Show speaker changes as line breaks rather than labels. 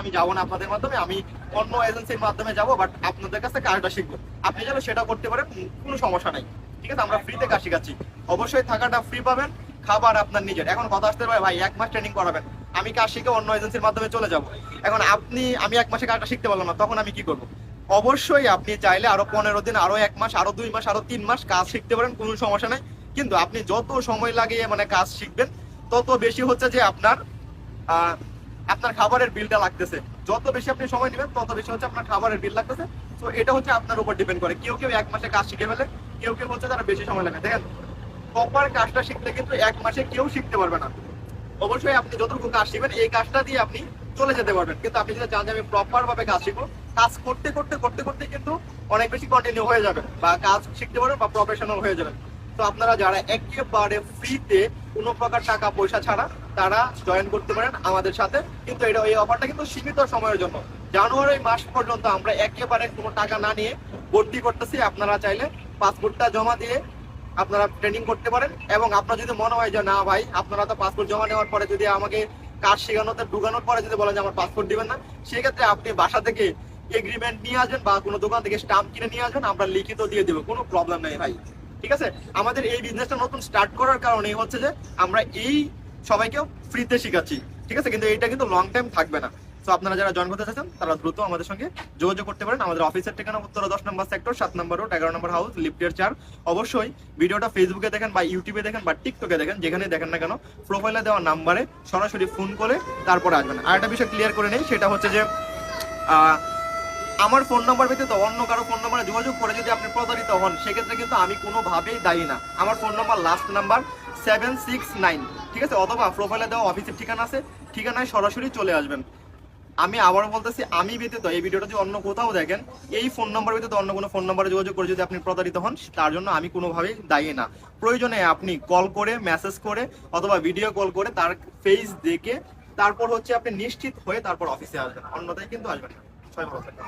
আমি যাব না আপনাদের মাধ্যমে, আমি অন্য এজেন্সির মাধ্যমে যাব বাট আপনাদের কাছে কাজটা শিখব। আপনি যেন সেটা করতে পারেন, কোনো সমস্যা নাই। ঠিক আছে? আমরা ফ্রিতে কাজ শিখাচ্ছি। অবশ্যই থাকাটা ফ্রি পাবেন, খাবার আপনার নিজের। এখন কথা আসতে পারে, ভাই, এক মাস ট্রেনিং করাবেন। আমি কাজ শিখে অন্য এজেন্সির মাধ্যমে চলে যাব। এখন আপনি, আমি এক মাসে কাজটা শিখতে পারলাম না, তখন আমি কি করব? অবশ্যই আপনি চাইলে আরও পনেরো দিন, আরও এক মাস, আরও দুই মাস, আরও তিন মাস কাজ শিখতে পারেন, কোনো সমস্যা নাই। কিন্তু আপনি যত সময় লাগিয়ে মানে কাজ শিখবেন, তত বেশি হচ্ছে যে আপনার আপনার খাবারের বিলটা লাগতেছে। যত বেশি আপনি সময় নেবেন, তত বেশি হচ্ছে আপনার খাবারের বিল লাগতেছে। তো এটা হচ্ছে আপনার উপর ডিপেন্ড করে। কেউ কেউ এক মাসে কাজ শিখে ফেলে, কেউ কেউ হচ্ছে তারা বেশি সময় লাগে, দেখেন? প্রপার কাজটা শিখলে কিন্তু এক মাসে কেউ শিখতে পারবে না। অবশ্যই আপনি যতটুকু কাজ শিখবেন, এই কাজটা দিয়ে আপনি চলে যেতে পারবেন। কিন্তু আপনি যদি চান যে আমি প্রপার ভাবে কাজ শিখব। কাজ করতে করতে করতে করতে কিন্তু অনেক বেশি কন্টিনিউ হয়ে যাবে বা কাজ শিখতে পারবেন বা প্রফেশনাল হয়ে যাবেন। তো আপনারা যারা একেবারে ফ্রিতে কোনো প্রকার টাকা পয়সা ছাড়া তারা জয়েন করতে পারেন আমাদের সাথে। কিন্তু এটা এই অফারটা কিন্তু সীমিত সময়ের জন্য। জানুয়ারি মাস পর্যন্ত আমরা একেবারে কোনো টাকা না নিয়ে ভর্তি করতেছি। আপনারা চাইলে পাসপোর্টটা জমা দিয়ে আপনারা ট্রেনিং করতে পারেন। এবং আপনার যদি মনে হয় যে, না ভাই, আপনারা তো পাসপোর্ট জমা নেওয়ার পরে যদি আমাকে কাজ শেখানোতে ঢুকানোর পরে যদি বলেন যে আমার পাসপোর্ট দিবেন না, সেক্ষেত্রে আপনি বাসা থেকে এগ্রিমেন্ট নিয়ে আসবেন বা কোনো দোকান থেকে স্টাম্প কিনে নিয়ে আসবেন আমরা লিখিত দিয়ে দেবো। কোনো প্রবলেম নেই ভাই। ঠিক আছে? আমাদের এই বিজনেসটা নতুন স্টার্ট করার কারণে হচ্ছে যে, আমরা এই সবাইকে ফ্রিতে শিখাচ্ছি, ঠিক আছে? কিন্তু এটা কিন্তু লং টাইম থাকবে না। তো আপনারা যারা জয়েন করতে চাচ্ছেন তারা দ্রুত আমাদের সঙ্গে যোগাযোগ করতে পারেন। আমাদের অফিসের ঠিকানা উত্তর দশ নম্বর সেক্টর সাত নম্বর রোড এগারো নম্বর হাউস লিফটের চার অবশ্যই ভিডিওটা ফেসবুকে দেখেন বা ইউটিউবে দেখেন বা টিকটকে দেখেন যেখানে দেখেন না কেন প্রোফাইলে দেওয়া নাম্বারে সরাসরি ফোন করে তারপরে আসবেন। আর একটা বিষয় ক্লিয়ার করে নেই, সেটা হচ্ছে যে আমার ফোন নাম্বার ব্যতীত অন্য কারও ফোন নাম্বারে যোগাযোগ করে যদি আপনি প্রতারিত হন, সেক্ষেত্রে কিন্তু আমি কোনোভাবেই দায়ী না। আমার phone number last number seven six nine ঠিক আছে? অথবা প্রোফাইলে দেওয়া অফিসের ঠিকানা আছে। ঠিকানায় সরাসরি চলে আসবেন। আমি আবারও বলতেছি, আমি ব্যতীত, এই ভিডিওটা যদি অন্য কোথাও দেখেন, এই ফোন নাম্বার ব্যতীত অন্য কোনো ফোন নাম্বারে যোগাযোগ করে যদি আপনি প্রতারিত হন, তার জন্য আমি কোনোভাবেই দায়ী না। প্রয়োজনে আপনি কল করে মেসেজ করে, অথবা ভিডিও কল করে তার ফেস দেখে, তারপর হচ্ছে আপনি নিশ্চিত হয়ে তারপর অফিসে আসবেন। অন্যথায় কিন্তু আসবেন না। ভালো থাকবেন।